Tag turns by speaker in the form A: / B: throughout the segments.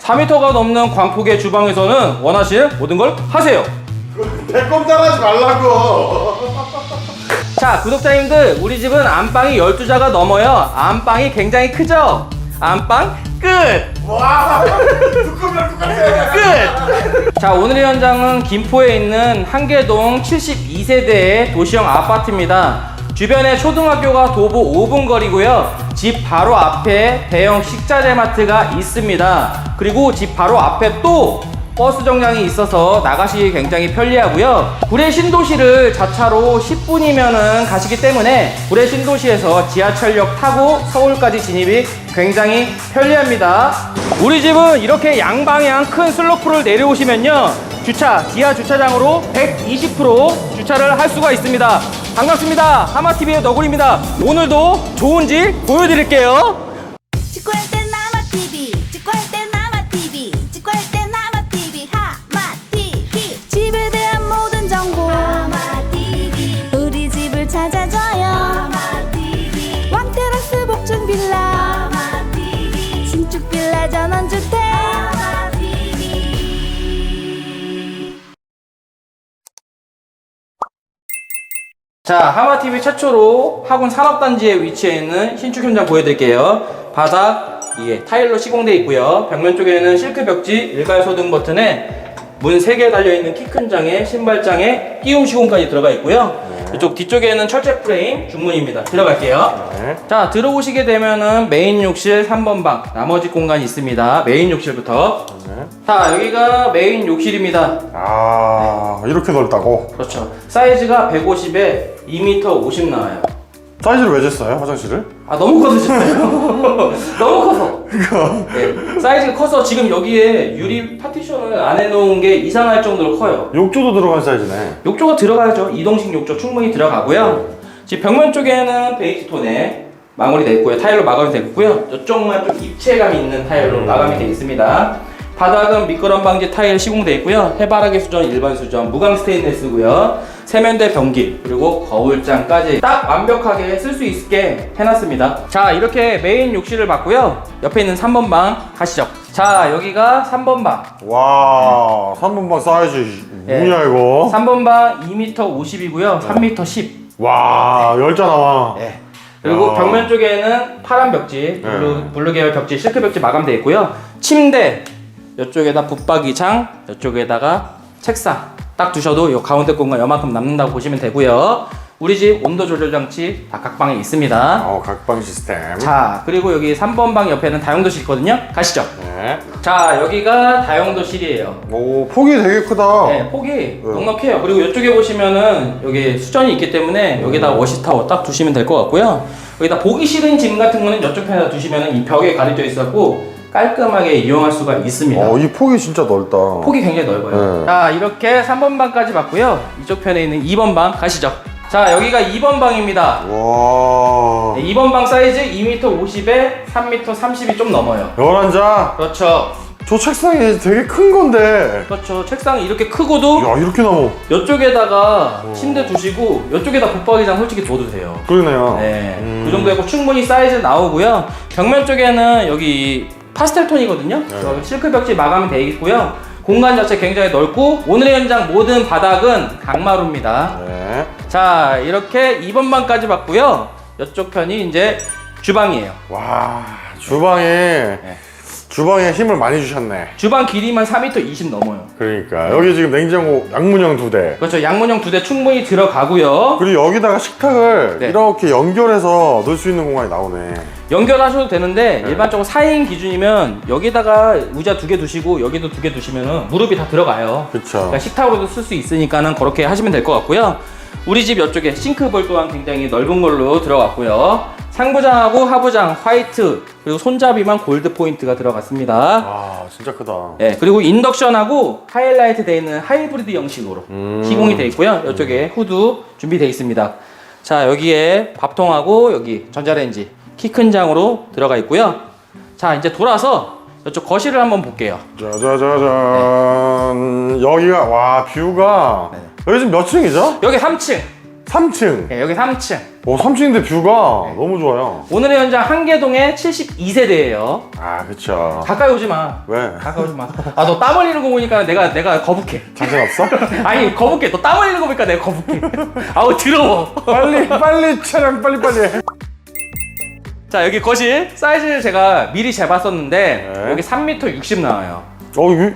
A: 4m가 넘는 광폭의 주방에서는 원하실 모든 걸 하세요.
B: 배꼽 따라하지 말라고.
A: 자, 구독자님들, 우리 집은 안방이 12자가 넘어요. 안방이 굉장히 크죠? 안방 끝!
B: 와, 두꺼비랑 똑같아.
A: 끝! 자, 오늘의 현장은 김포에 있는 한계동 72세대의 도시형 아파트입니다. 주변에 초등학교가 도보 5분 거리고요. 집 바로 앞에 대형 식자재 마트가 있습니다. 그리고 집 바로 앞에 또 버스 정량이 있어서 나가시기 굉장히 편리하고요. 구례 신도시를 자차로 10분이면 가시기 때문에 구례 신도시에서 지하철역 타고 서울까지 진입이 굉장히 편리합니다. 우리 집은 이렇게 양방향 큰 슬로프를 내려오시면요. 주차, 지하 주차장으로 120% 주차를 할 수가 있습니다. 반갑습니다. 하마TV의 너구리입니다. 오늘도 좋은 집 보여드릴게요.
C: 직구할 땐 나마 TV, 직구할 땐 나마 TV, 직구할 땐 나마 TV, 하마 TV. 집에 대한 모든 정보, 하마 TV. 우리 집을 찾아줘요, 하마 TV. 왕테라스 복층 빌라, 하마 TV. 신축 빌라 전원주
A: 자, 하마TV 최초로 학원 산업단지에 위치해 있는 신축 현장 보여드릴게요. 바닥, 이게 타일로 시공되어 있고요. 벽면 쪽에는 실크 벽지, 일괄 소등 버튼에 문 3개 달려있는 키 큰 장에 신발장에 끼움 시공까지 들어가 있고요. 이쪽 뒤쪽에는 철제 프레임 중문입니다. 들어갈게요.
B: 네.
A: 자, 들어오시게 되면은 메인 욕실 3번 방, 나머지 공간이 있습니다. 메인 욕실부터.
B: 네.
A: 자, 여기가 메인 욕실입니다.
B: 아, 이렇게 넓다고?
A: 그렇죠. 사이즈가 150에 2m 50 나와요.
B: 사이즈를 왜 쟀어요, 화장실을?
A: 아 너무 커서 진짜요? 너무 커서. 네, 사이즈가 커서 지금 여기에 유리 파티션을 안 해놓은 게 이상할 정도로 커요.
B: 욕조도 들어간 사이즈네.
A: 욕조가 들어가야죠. 이동식 욕조 충분히 들어가고요. 지금 벽면 쪽에는 베이지 톤에 마무리되어 있고요. 타일로 마감이 있고요. 이쪽만 좀 입체감 있는 타일로 마감이 되어 있습니다. 바닥은 미끄럼 방지 타일 시공되어 있고요. 해바라기 수전, 일반 수전, 무광 스테인레스고요. 세면대 변기 그리고 거울장까지 딱 완벽하게 쓸 수 있게 해놨습니다. 자 이렇게 메인 욕실을 봤고요. 옆에 있는 3번 방 가시죠. 자 여기가 3번 방.
B: 와, 3번방 사이즈
A: 예.
B: 뭐냐 이거?
A: 3번 방 2m 50이고요. 3m 10.
B: 와, 열자 나와.
A: 네. 그리고
B: 야.
A: 벽면 쪽에는 파란 벽지, 블루,
B: 네.
A: 블루 계열 벽지, 실크 벽지 마감되어 있고요. 침대, 이쪽에다 붙박이장, 이쪽에다가 책상 딱 두셔도 이 가운데 공간 요만큼 남는다고 보시면 되고요. 우리 집 온도 조절 장치 다 각방에 있습니다.
B: 어, 각방 시스템.
A: 자, 그리고 여기 3번 방 옆에는 다용도실 있거든요. 가시죠.
B: 네.
A: 자, 여기가 다용도실이에요.
B: 오, 폭이 되게 크다.
A: 네, 폭이 넉넉해요. 그리고 이쪽에 보시면은 여기 수전이 있기 때문에 여기다 워시타워 딱 두시면 될 것 같고요. 여기다 보기 싫은 짐 같은 거는 이쪽 편에다 두시면은 이 벽에 가려져 있었고 깔끔하게 이용할 수가 있습니다.
B: 어, 이 폭이 진짜 넓다.
A: 폭이 굉장히 넓어요.
B: 네.
A: 자, 이렇게 3번 방까지 봤고요. 이쪽 편에 있는 2번 방 가시죠. 자, 여기가 2번 방입니다.
B: 와.
A: 네, 2번 방 사이즈 2m 50에 3m 30이 좀 넘어요.
B: 11자.
A: 그렇죠.
B: 저 책상이 되게 큰 건데.
A: 그렇죠. 책상이 이렇게 크고도
B: 야, 이렇게 나무.
A: 이쪽에다가
B: 오.
A: 침대 두시고 이쪽에다 붙박이장 솔직히 둬도 돼요.
B: 그러네요.
A: 네,
B: 음.
A: 그 정도 되고 충분히 사이즈 나오고요. 벽면 쪽에는 여기 파스텔 톤이거든요.
B: 네.
A: 실크 벽지 마감이 되어 있고요. 공간 자체 굉장히 넓고 오늘의 현장 모든 바닥은 강마루입니다.
B: 네.
A: 자, 이렇게 2번 방까지 봤고요. 이쪽 편이 이제 주방이에요.
B: 와, 주방에 주방에 힘을 많이 주셨네.
A: 주방 길이만 4m 20 넘어요.
B: 그러니까 여기 지금 냉장고 양문형 두 대.
A: 그렇죠. 양문형 두 대 충분히 들어가고요.
B: 그리고 여기다가 식탁을
A: 네.
B: 이렇게 연결해서 넣을 수 있는 공간이 나오네.
A: 연결하셔도 되는데
B: 네.
A: 일반적으로 4인 기준이면 여기다가 의자 두 개 두시고 여기도 두 개 두시면 무릎이 다 들어가요.
B: 그쵸.
A: 그러니까 식탁으로도 쓸 수 있으니까는 그렇게 하시면 될 것 같고요. 우리 집 이쪽에 싱크볼 또한 굉장히 넓은 걸로 들어갔고요. 상부장하고 하부장 화이트 그리고 손잡이만 골드 포인트가 들어갔습니다.
B: 아, 진짜 크다.
A: 네, 그리고 인덕션하고 하이라이트 되어 있는 하이브리드 형식으로
B: 음.
A: 시공이 되어 있고요. 이쪽에 후드 준비되어 있습니다. 자, 여기에 밥통하고 여기 전자레인지 키 큰 장으로 들어가 있고요. 자, 이제 돌아서 이쪽 거실을 한번 볼게요.
B: 짜자자잔. 여기가 와 뷰가
A: 네.
B: 여기 지금 몇 층이죠?
A: 여기 3층.
B: 3층.
A: 예, 여기 3층.
B: 오, 3층인데 뷰가 너무 좋아요.
A: 오늘의 현장 한계동의 72세대예요.
B: 아, 그쵸.
A: 가까이 오지 마.
B: 왜?
A: 가까이 오지 마. 아, 너 땀 흘리는 거 보니까 내가 내가 거북해.
B: 자신 없어?
A: 아니, 거북해. 너 땀 흘리는 거 보니까 내가 거북해. 아우, 더러워.
B: 빨리, 빨리 촬영, 빨리, 빨리. 해.
A: 자, 여기 거실 사이즈를 제가 미리 재봤었는데
B: 네.
A: 여기 3m 60 나와요.
B: 어, 이,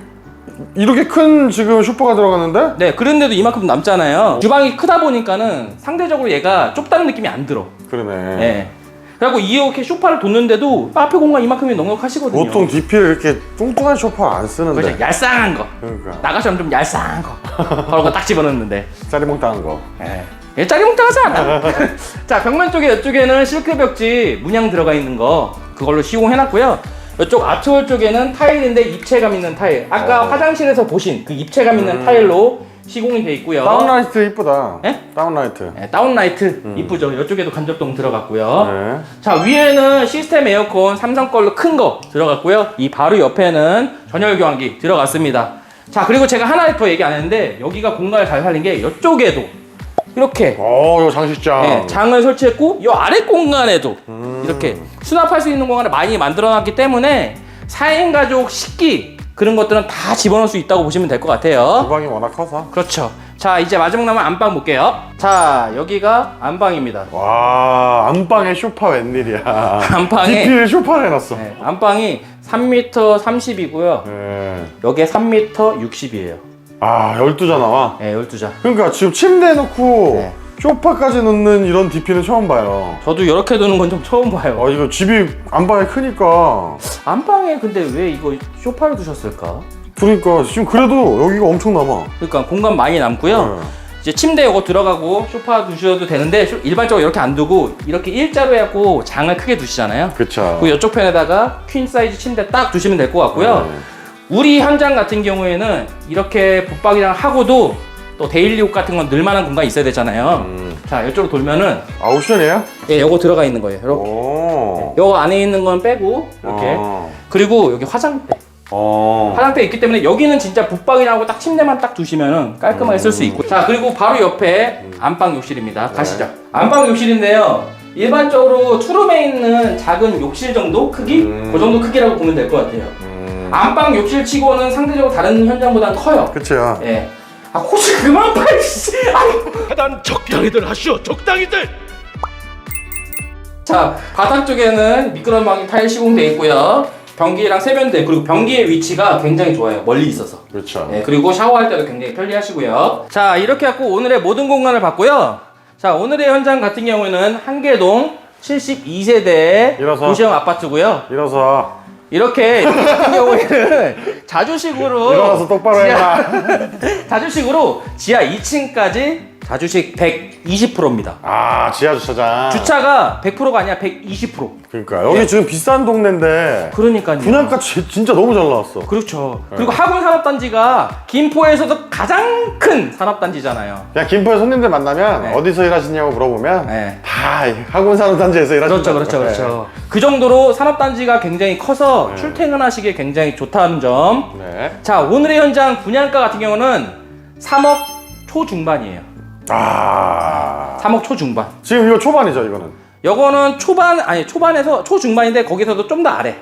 B: 이렇게 큰 지금 슈퍼가 들어갔는데?
A: 네, 그런데도 이만큼 남잖아요. 주방이 크다 보니까는 상대적으로 얘가 좁다는 느낌이 안 들어.
B: 그러네.
A: 네. 그래갖고 이렇게 소파를 뒀는데도 앞에 공간 이만큼이 넉넉하시거든요.
B: 보통 DP를 이렇게 뚱뚱한 소파 안 쓰는데.
A: 그렇죠. 얄쌍한 거.
B: 그러니까.
A: 나가시면 좀 얄쌍한 거. 바로 그거 딱 집어넣는데.
B: 짜리몽땅한 거.
A: 예. 얘 짜리몽땅하지 않아. 자, 벽면 쪽에 이쪽에는 실크 벽지 문양 들어가 있는 거 그걸로 시공해놨고요. 이쪽 아트홀 쪽에는 타일인데 입체감 있는 타일. 아까
B: 어.
A: 화장실에서 보신 그 입체감 있는
B: 음.
A: 타일로 시공이 돼 있고요.
B: 다운라이트 이쁘다.
A: 예?
B: 다운라이트.
A: 네, 다운라이트 이쁘죠. 이쪽에도 간접동 들어갔고요.
B: 네.
A: 자 위에는 시스템 에어컨 삼성 걸로 큰 거 들어갔고요. 이 바로 옆에는 전열 교환기 들어갔습니다. 자 그리고 제가 하나 더 얘기 안 했는데 여기가 공간을 잘 살린 게 이쪽에도 이렇게
B: 어, 이거 장식장.
A: 네, 장을 설치했고 이 아래 공간에도
B: 음.
A: 이렇게 수납할 수 있는 공간을 많이 만들어놨기 때문에 4인 가족 식기 그런 것들은 다 집어넣을 수 있다고 보시면 될 것 같아요.
B: 주방이 워낙 커서.
A: 그렇죠. 자 이제 마지막 남은 안방 볼게요. 자 여기가 안방입니다.
B: 와, 안방에 쇼파 웬일이야.
A: 안방에
B: DP를 쇼파를 해놨어.
A: 네, 안방이 3m 30이고요.
B: 네.
A: 여기에 3m 60이에요.
B: 아, 12자 나와.
A: 네, 12자.
B: 그러니까 지금 침대 놓고
A: 네.
B: 쇼파까지 넣는 이런 DP는 처음 봐요.
A: 저도 이렇게 두는 건 좀 처음 봐요.
B: 어, 이거 집이 안방이 크니까.
A: 안방에 근데 왜 이거 쇼파를 두셨을까?
B: 그러니까 지금 그래도 여기가 엄청 남아.
A: 그러니까 공간 많이 남고요.
B: 네.
A: 이제 침대 이거 들어가고 소파 두셔도 되는데 쇼- 일반적으로 이렇게 안 두고 이렇게 일자로 해갖고 장을 크게 두시잖아요.
B: 그쵸.
A: 그리고 이쪽 편에다가 퀸 사이즈 침대 딱 두시면 될 것 같고요.
B: 네.
A: 우리 현장 같은 경우에는 이렇게 붙박이랑 하고도 또 데일리 옷 같은 건 늘만한 공간이 있어야 되잖아요.
B: 음.
A: 자, 이쪽으로 돌면은
B: 아, 옵션이에요?
A: 예, 요거 들어가 있는 거예요. 요렇게.
B: 오.
A: 요거 안에 있는 건 빼고 이렇게.
B: 어.
A: 그리고 여기 화장대.
B: 어.
A: 화장대 있기 때문에 여기는 진짜 붙박이라고 딱 침대만 딱 두시면은 깔끔하게 쓸 수 있고. 자, 그리고 바로 옆에 안방 욕실입니다. 가시죠. 안방 욕실인데요. 일반적으로 투룸에 있는 작은 욕실 정도 크기?
B: 음.
A: 그 정도 크기라고 보면 될 것 같아요.
B: 음.
A: 안방 욕실 치고는 상대적으로 다른 현장보다는 커요.
B: 그쵸.
A: 예. 아, 코치 그만 팔, 씨. 아이.
D: 하단 적당히들 하시오 적당히들
A: 자, 바닥 쪽에는 미끄럼 방이 타일 시공되어 있고요. 변기랑 세면대, 그리고 변기의 위치가 굉장히 좋아요. 멀리 있어서.
B: 그렇죠.
A: 네, 그리고 샤워할 때도 굉장히 편리하시고요. 자, 이렇게 갖고 오늘의 모든 공간을 봤고요. 자, 오늘의 현장 같은 경우에는 한계동 72세대
B: 일어서.
A: 도시형 아파트고요.
B: 일어서.
A: 이렇게 같은 경우에는 자주식으로
B: 일어나서 똑바로
A: 지하-
B: 해라.
A: 자주식으로 지하 2층까지 자주식 120%입니다.
B: 아, 지하 주차장.
A: 주차가 100%가 아니라 120%.
B: 그러니까 여기
A: 예.
B: 지금 비싼 동네인데
A: 그러니까요.
B: 분양가 지- 진짜 너무 잘 나왔어.
A: 그렇죠.
B: 네.
A: 그리고 하군 산업단지가 김포에서도 가장 큰 산업단지잖아요.
B: 그냥 김포에 손님들 만나면
A: 네.
B: 어디서 일하시냐고 물어보면
A: 네.
B: 다 학원 산업단지에서 일하신다.
A: 그렇죠, 그렇죠, 그렇죠. 그 정도로 산업단지가 굉장히 커서
B: 네.
A: 출퇴근하시기에 굉장히 좋다는 점.
B: 네.
A: 자, 오늘의 현장 분양가 같은 경우는 3억 초중반이에요.
B: 아.
A: 3억 초중반.
B: 지금 이거 초반이죠, 이거는.
A: 요거는 초반 아니 초반에서 초중반인데 거기서도 좀 더 아래.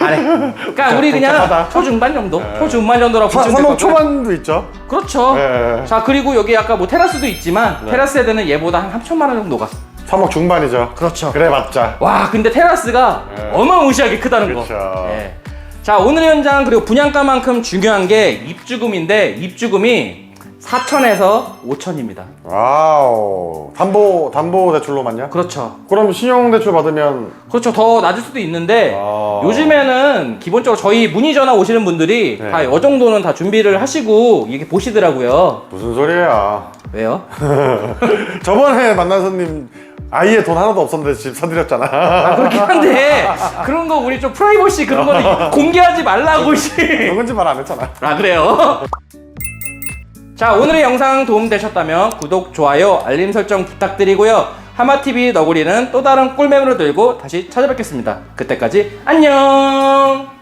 A: 아래. 그러니까 우리 그냥
B: 복잡하다.
A: 초중반 정도, 초중반 정도라고
B: 사-
A: 보시면 될것
B: 3억
A: 같고요.
B: 초반도 있죠.
A: 그렇죠.
B: 네.
A: 자 그리고 여기 아까 뭐 테라스도 있지만
B: 네.
A: 테라스 세대는 얘보다 한 3천만 원 정도가.
B: 3억 중반이죠.
A: 그렇죠.
B: 그래 맞자.
A: 와 근데 테라스가
B: 네.
A: 어마무시하게 크다는 거.
B: 그렇죠.
A: 예. 자 오늘 현장 그리고 분양가만큼 중요한 게 입주금인데 입주금이 4천에서 5천입니다.
B: 와우. 담보 담보 대출로만요?
A: 그렇죠.
B: 그럼 신용 대출 받으면
A: 그렇죠. 더 낮을 수도 있는데
B: 아.
A: 요즘에는 기본적으로 저희 문의 전화 오시는 분들이
B: 네.
A: 다이 정도는 다 준비를 하시고 이렇게 보시더라고요.
B: 무슨 소리야?
A: 왜요?
B: 저번에 만난 손님 아예 돈 하나도 없었는데 집 사드렸잖아.
A: 아, 그렇긴 한데 그런 거 우리 좀 프라이버시 그런 거 공개하지 말라고 씨.
B: 그런 건지 말 안 했잖아.
A: 아 그래요? 자 오늘의 영상 도움되셨다면 구독, 좋아요, 알림 설정 부탁드리고요. 하마TV 너구리는 또 다른 꿀매물을 들고 다시 찾아뵙겠습니다. 그때까지 안녕